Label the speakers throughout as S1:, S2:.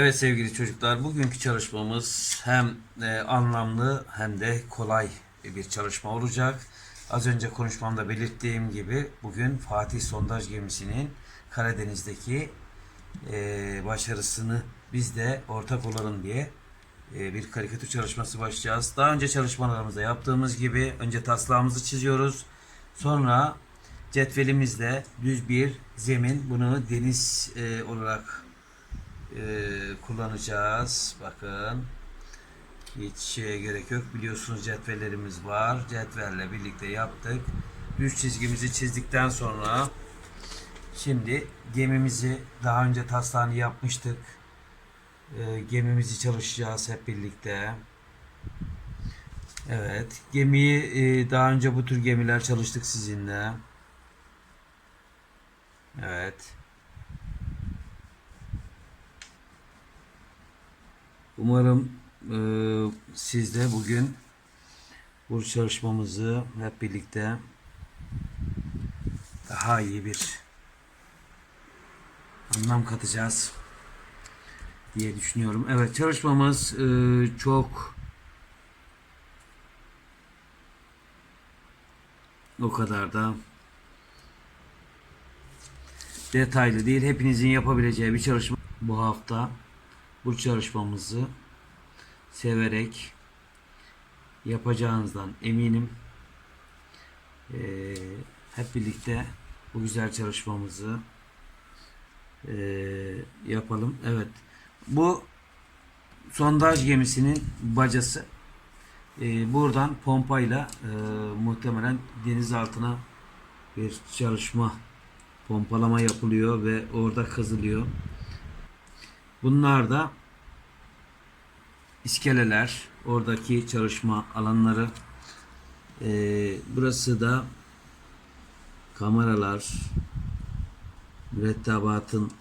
S1: Evet sevgili çocuklar, bugünkü çalışmamız hem e, anlamlı hem de kolay bir çalışma olacak. Az önce konuşmamda belirttiğim gibi bugün Fatih Sondaj Gemisi'nin Karadeniz'deki e, başarısını biz de ortak olalım diye e, bir karikatür çalışması başlayacağız. Daha önce çalışmalarımızda yaptığımız gibi önce taslağımızı çiziyoruz. Sonra cetvelimizle düz bir zemin bunu deniz e, olarak e, kullanacağız. Bakın. Hiç şeye gerek yok. Biliyorsunuz cetvellerimiz var. Cetvelle birlikte yaptık. Düz çizgimizi çizdikten sonra şimdi gemimizi daha önce taslağını yapmıştık. E, gemimizi çalışacağız hep birlikte. Evet. Gemiyi e, daha önce bu tür gemiler çalıştık sizinle. Evet. Umarım e, siz de bugün bu çalışmamızı hep birlikte daha iyi bir anlam katacağız diye düşünüyorum. Evet çalışmamız e, çok o kadar da detaylı değil. Hepinizin yapabileceği bir çalışma bu hafta bu çalışmamızı severek yapacağınızdan eminim. Ee, hep birlikte bu güzel çalışmamızı ee, yapalım. Evet. Bu sondaj gemisinin bacası. Ee, buradan pompayla ee, muhtemelen deniz altına bir çalışma pompalama yapılıyor ve orada kazılıyor. Bunlar da iskeleler, oradaki çalışma alanları. Ee, burası da kameralar, mürettebatın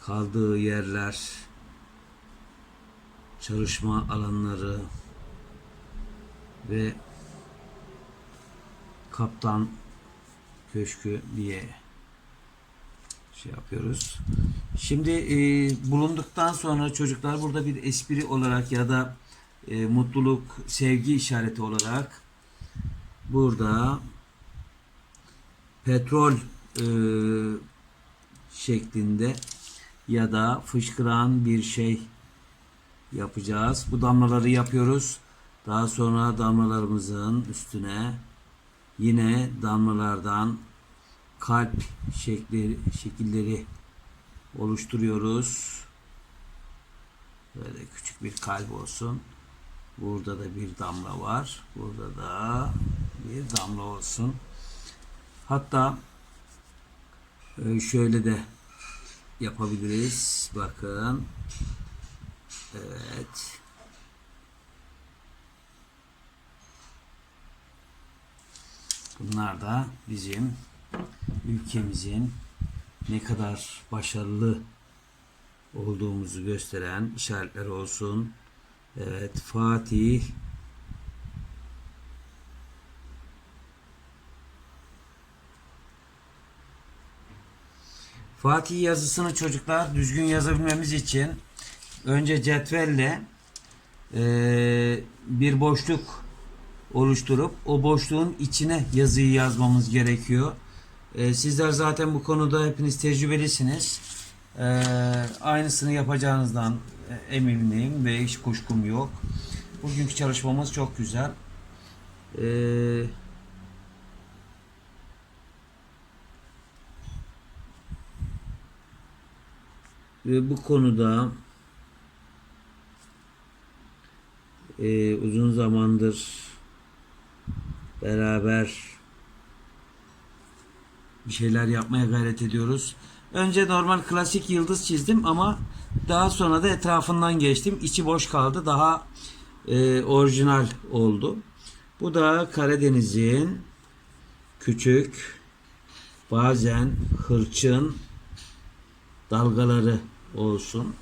S1: kaldığı yerler, çalışma alanları ve kaptan köşkü diye şey yapıyoruz. Şimdi e, bulunduktan sonra çocuklar burada bir espri olarak ya da e, mutluluk, sevgi işareti olarak burada petrol e, şeklinde ya da fışkıran bir şey yapacağız. Bu damlaları yapıyoruz. Daha sonra damlalarımızın üstüne yine damlalardan kalp şekli, şekilleri oluşturuyoruz. Böyle küçük bir kalp olsun. Burada da bir damla var. Burada da bir damla olsun. Hatta e, şöyle de yapabiliriz. Bakın. Evet. Bunlar da bizim ülkemizin ne kadar başarılı olduğumuzu gösteren işaretler olsun. Evet Fatih Fatih yazısını çocuklar düzgün yazabilmemiz için önce cetvelle eee, bir boşluk oluşturup o boşluğun içine yazıyı yazmamız gerekiyor. Ee, sizler zaten bu konuda hepiniz tecrübelisiniz. Ee, aynısını yapacağınızdan e, eminim ve hiç kuşkum yok. Bugünkü çalışmamız çok güzel. Ee, ve bu konuda e, uzun zamandır beraber bir şeyler yapmaya gayret ediyoruz. Önce normal klasik yıldız çizdim ama daha sonra da etrafından geçtim. İçi boş kaldı. Daha e, orijinal oldu. Bu da Karadeniz'in küçük bazen hırçın dalgaları olsun.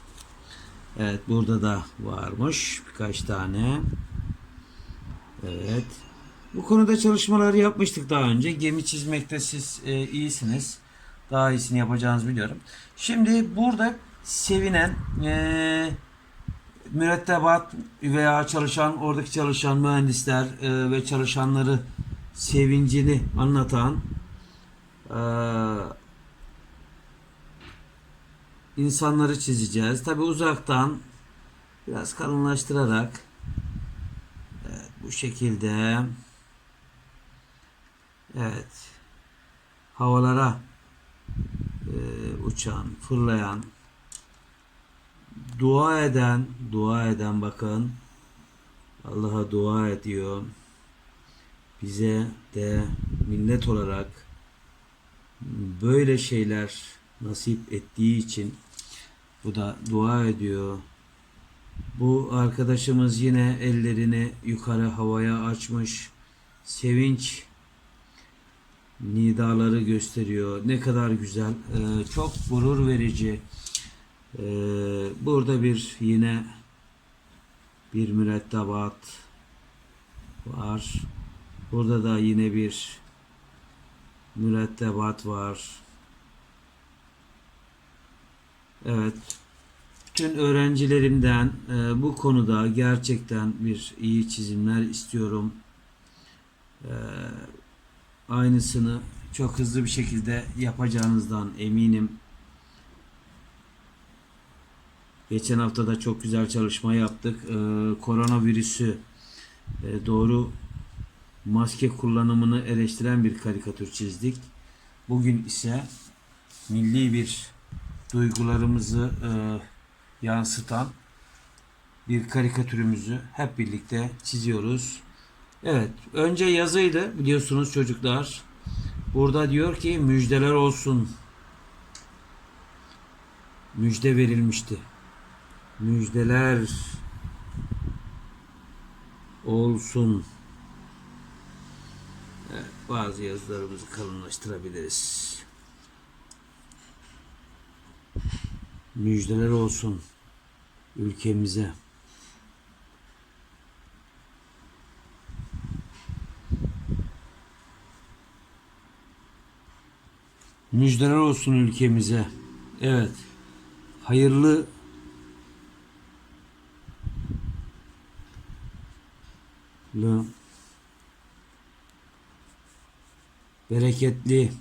S1: Evet burada da varmış birkaç tane. Evet. Bu konuda çalışmaları yapmıştık daha önce. Gemi çizmekte siz e, iyisiniz. Daha iyisini yapacağınızı biliyorum. Şimdi burada sevinen eee mürettebat veya çalışan oradaki çalışan mühendisler eee, ve çalışanları sevincini anlatan eee, insanları çizeceğiz. Tabi uzaktan biraz kalınlaştırarak evet, bu şekilde evet havalara e, uçan, fırlayan, dua eden, dua eden bakın Allah'a dua ediyor. Bize de millet olarak böyle şeyler nasip ettiği için bu da dua ediyor. Bu arkadaşımız yine ellerini yukarı havaya açmış. Sevinç nidaları gösteriyor. Ne kadar güzel. Ee, çok gurur verici. Ee, burada bir yine bir mürettebat var. Burada da yine bir mürettebat var. Evet. Bütün öğrencilerimden e, bu konuda gerçekten bir iyi çizimler istiyorum. E, aynısını çok hızlı bir şekilde yapacağınızdan eminim. Geçen hafta da çok güzel çalışma yaptık. E, koronavirüsü e, doğru maske kullanımını eleştiren bir karikatür çizdik. Bugün ise milli bir duygularımızı e, yansıtan bir karikatürümüzü hep birlikte çiziyoruz. Evet, önce yazıydı biliyorsunuz çocuklar. Burada diyor ki müjdeler olsun. Müjde verilmişti. Müjdeler olsun. Evet, bazı yazılarımızı kalınlaştırabiliriz. Müjdeler olsun ülkemize. Müjdeler olsun ülkemize. Evet. Hayırlı lı, bereketli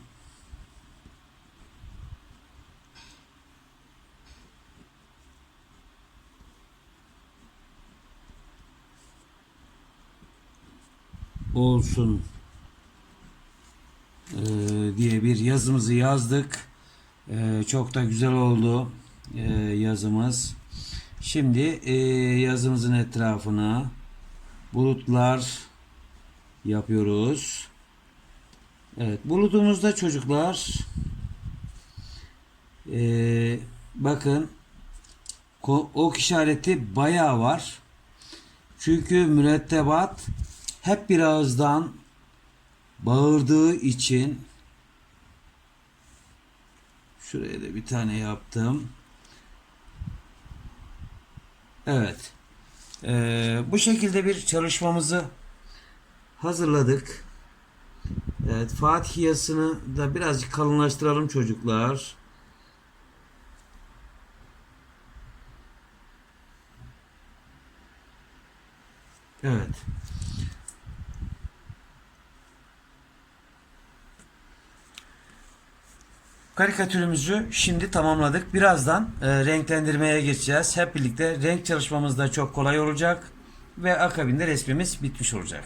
S1: olsun diye bir yazımızı yazdık. Eee, çok da güzel oldu eee, yazımız. Şimdi eee, yazımızın etrafına bulutlar yapıyoruz. Evet, bulutumuzda çocuklar eee, bakın ok işareti bayağı var. Çünkü mürettebat hep bir ağızdan bağırdığı için şuraya da bir tane yaptım. Evet. Ee, bu şekilde bir çalışmamızı hazırladık. Evet, Fatihiyasını da birazcık kalınlaştıralım çocuklar. Evet. Karikatürümüzü şimdi tamamladık. Birazdan e, renklendirmeye geçeceğiz. Hep birlikte renk çalışmamız da çok kolay olacak ve akabinde resmimiz bitmiş olacak.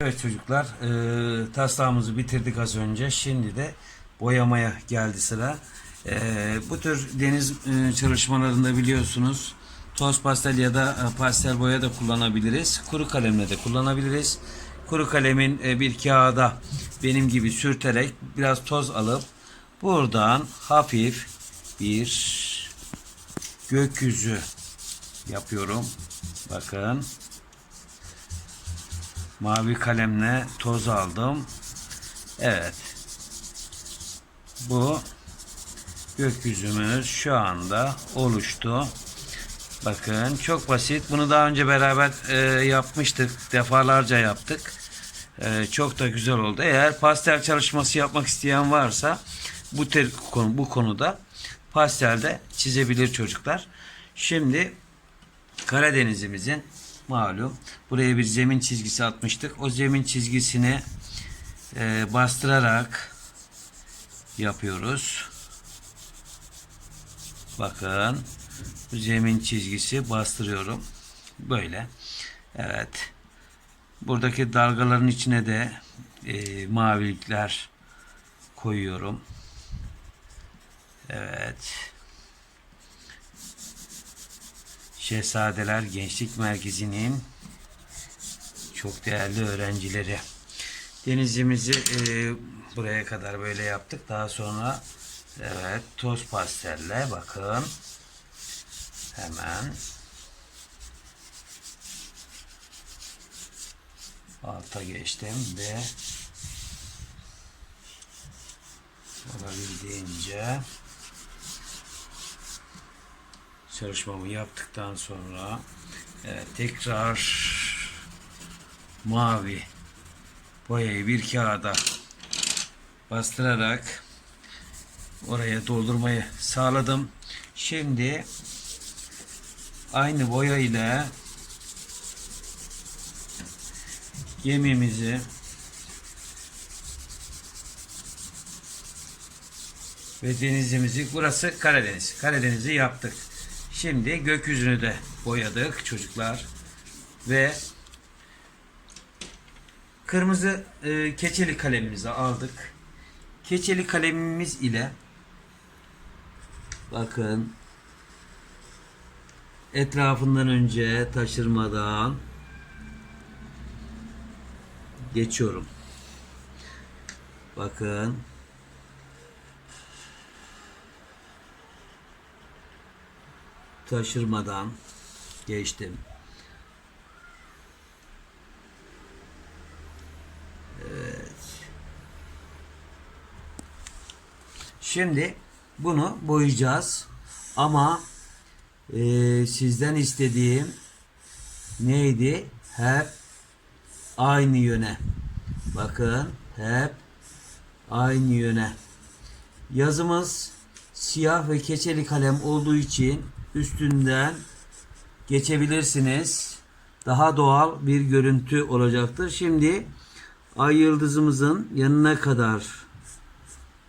S1: Evet çocuklar, e, taslağımızı bitirdik az önce. Şimdi de boyamaya geldi sıra. E, bu tür deniz e, çalışmalarında biliyorsunuz toz pastel ya da e, pastel boya da kullanabiliriz. Kuru kalemle de kullanabiliriz. Kuru kalemin e, bir kağıda benim gibi sürterek biraz toz alıp buradan hafif bir gökyüzü yapıyorum. Bakın. Mavi kalemle toz aldım. Evet. Bu gökyüzümüz şu anda oluştu. Bakın çok basit. Bunu daha önce beraber e, yapmıştık. Defalarca yaptık. E, çok da güzel oldu. Eğer pastel çalışması yapmak isteyen varsa bu ter, konu, bu konuda pastelde çizebilir çocuklar. Şimdi Karadenizimizin malum buraya bir zemin çizgisi atmıştık. O zemin çizgisini e, bastırarak yapıyoruz. Bakın bu zemin çizgisi bastırıyorum. Böyle. Evet. Buradaki dalgaların içine de e, mavilikler koyuyorum. Evet. Şehzadeler Gençlik Merkezi'nin çok değerli öğrencileri. Denizimizi e, buraya kadar böyle yaptık. Daha sonra evet toz pastelle bakın. Hemen alta geçtim ve olabildiğince çalışmamı yaptıktan sonra evet, tekrar mavi boyayı bir kağıda bastırarak oraya doldurmayı sağladım. Şimdi aynı boya ile yemimizi ve denizimizi burası Karadeniz. Karadeniz'i yaptık. Şimdi gökyüzünü de boyadık çocuklar ve kırmızı e, keçeli kalemimizi aldık. Keçeli kalemimiz ile bakın etrafından önce taşırmadan geçiyorum. Bakın taşırmadan geçtim. Evet. Şimdi bunu boyayacağız. Ama e, sizden istediğim neydi? Hep aynı yöne. Bakın hep aynı yöne. Yazımız siyah ve keçeli kalem olduğu için üstünden geçebilirsiniz. Daha doğal bir görüntü olacaktır. Şimdi ay yıldızımızın yanına kadar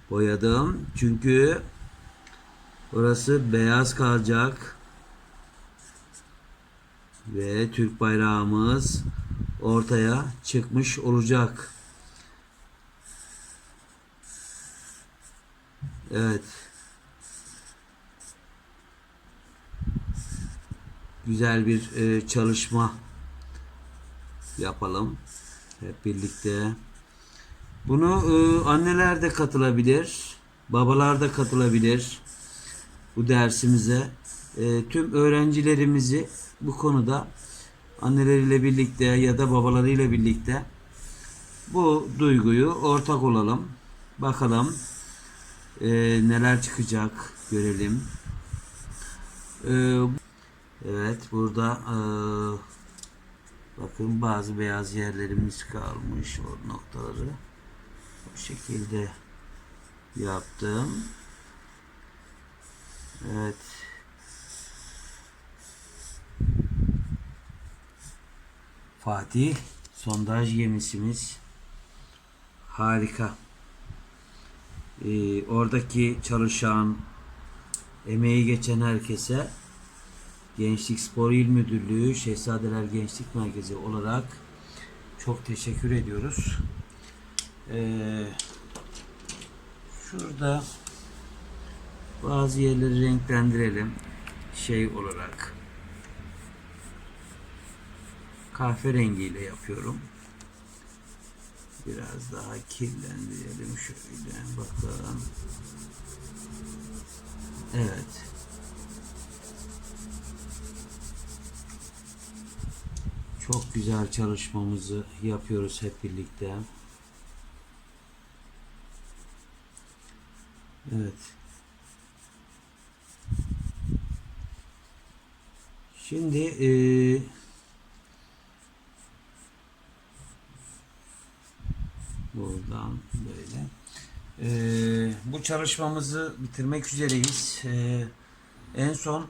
S1: boyadım. Çünkü orası beyaz kalacak. Ve Türk bayrağımız ortaya çıkmış olacak. Evet. Güzel bir e, çalışma yapalım. Hep birlikte. Bunu e, anneler de katılabilir. Babalar da katılabilir. Bu dersimize. E, tüm öğrencilerimizi bu konuda anneleriyle birlikte ya da babalarıyla birlikte bu duyguyu ortak olalım. Bakalım e, neler çıkacak görelim. E, evet burada e, bakın bazı beyaz yerlerimiz kalmış o noktaları bu şekilde yaptım. Evet. Fatih sondaj gemisimiz harika. Ee, oradaki çalışan emeği geçen herkese Gençlik Spor İl Müdürlüğü Şehzadeler Gençlik Merkezi olarak çok teşekkür ediyoruz. Ee, şurada bazı yerleri renklendirelim şey olarak kahverengiyle yapıyorum. Biraz daha kirlendirelim şöyle bakalım. Evet. Çok güzel çalışmamızı yapıyoruz hep birlikte. Evet. Şimdi eee buradan böyle. Eee, bu çalışmamızı bitirmek üzereyiz. Eee, en son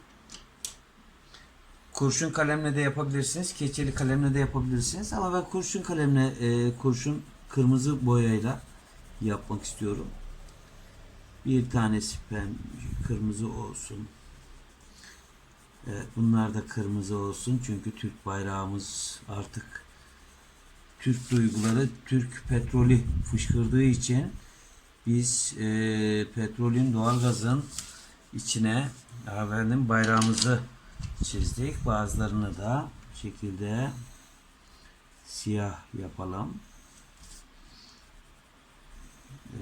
S1: kurşun kalemle de yapabilirsiniz. Keçeli kalemle de yapabilirsiniz. Ama ben kurşun kalemle, eee, kurşun kırmızı boyayla yapmak istiyorum. Bir tanesi pen kırmızı olsun. Evet, bunlar da kırmızı olsun çünkü Türk bayrağımız artık Türk duyguları, Türk petrolü fışkırdığı için biz e, petrolün, doğalgazın içine efendim bayrağımızı çizdik. Bazılarını da şekilde siyah yapalım.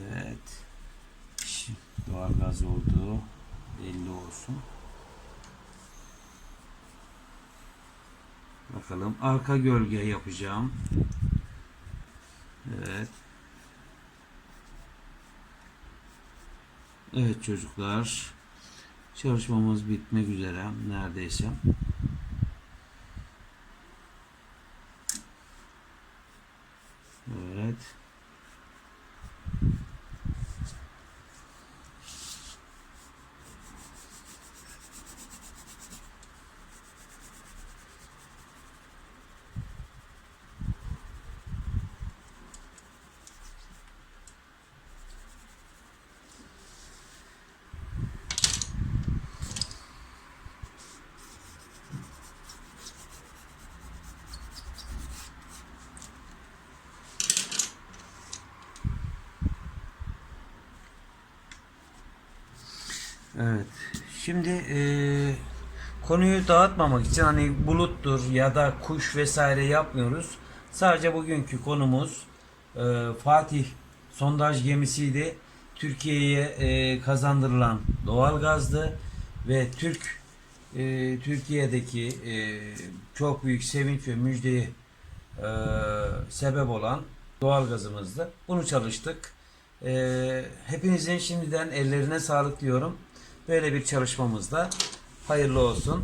S1: Evet. Doğalgaz oldu. Belli olsun. Bakalım arka gölge yapacağım. Evet. Evet çocuklar. Çalışmamız bitmek üzere neredeyse. Evet. Evet. Şimdi eee, konuyu dağıtmamak için hani buluttur ya da kuş vesaire yapmıyoruz. Sadece bugünkü konumuz eee, Fatih sondaj gemisiydi. Türkiye'ye eee, kazandırılan doğalgazdı ve Türk eee, Türkiye'deki eee, çok büyük sevinç ve müjdeye eee, sebep olan doğalgazımızdı. Bunu çalıştık. Eee, hepinizin şimdiden ellerine sağlık diyorum. Böyle bir çalışmamızda hayırlı olsun.